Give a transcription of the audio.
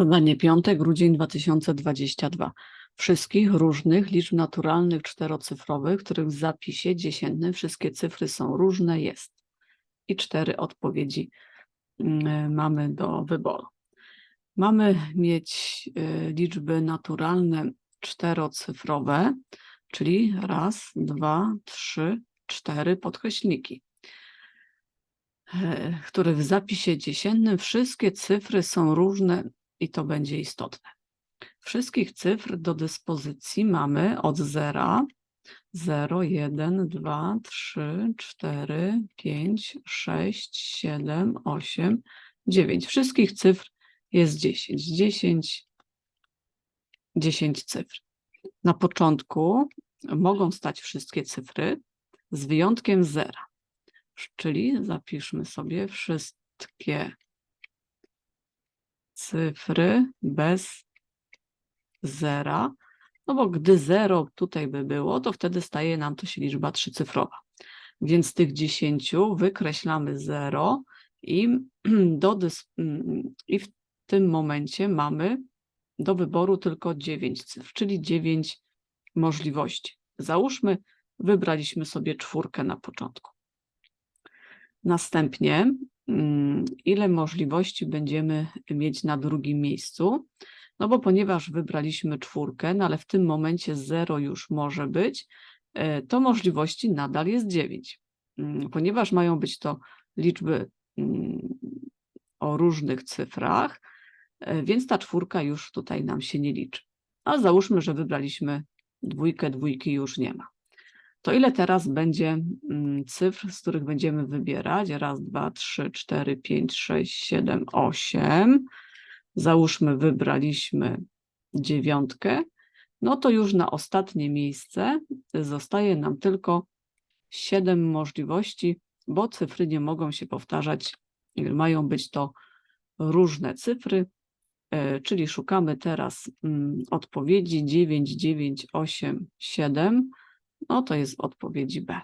Zadanie piąte, grudzień 2022. Wszystkich różnych liczb naturalnych czterocyfrowych, których w zapisie dziesiętnym wszystkie cyfry są różne, jest. I cztery odpowiedzi mm, mamy do wyboru. Mamy mieć y, liczby naturalne czterocyfrowe, czyli raz, dwa, trzy, cztery podkreślniki e, które w zapisie dziesiętnym wszystkie cyfry są różne i to będzie istotne. Wszystkich cyfr do dyspozycji mamy od zera 0, 1, 2, 3, 4, 5, 6, 7, 8, 9. Wszystkich cyfr jest 10. 10, 10 cyfr. Na początku mogą stać wszystkie cyfry z wyjątkiem zera. Czyli zapiszmy sobie wszystkie cyfry bez zera, no bo gdy zero tutaj by było, to wtedy staje nam to się liczba trzycyfrowa. Więc z tych 10 wykreślamy 0 i, do i w tym momencie mamy do wyboru tylko 9 cyfr, czyli 9 możliwości. Załóżmy, wybraliśmy sobie czwórkę na początku. Następnie, ile możliwości będziemy mieć na drugim miejscu? No bo ponieważ wybraliśmy czwórkę, no ale w tym momencie 0 już może być, e, to możliwości nadal jest 9. Mm, Ponieważ mają być to liczby mm, o różnych cyfrach, e, więc ta czwórka już tutaj nam się nie liczy. A załóżmy, że wybraliśmy dwójkę, dwójki już nie ma. To ile teraz będzie mm, cyfr, z których będziemy wybierać? Raz, dwa, trzy, cztery, pięć, sześć, siedem, osiem. Załóżmy, wybraliśmy dziewiątkę. No to już na ostatnie miejsce zostaje nam tylko siedem możliwości, bo cyfry nie mogą się powtarzać, mają być to różne cyfry, e, czyli szukamy teraz mm, odpowiedzi 9, 9, 8, 7. No to jest odpowiedzi B.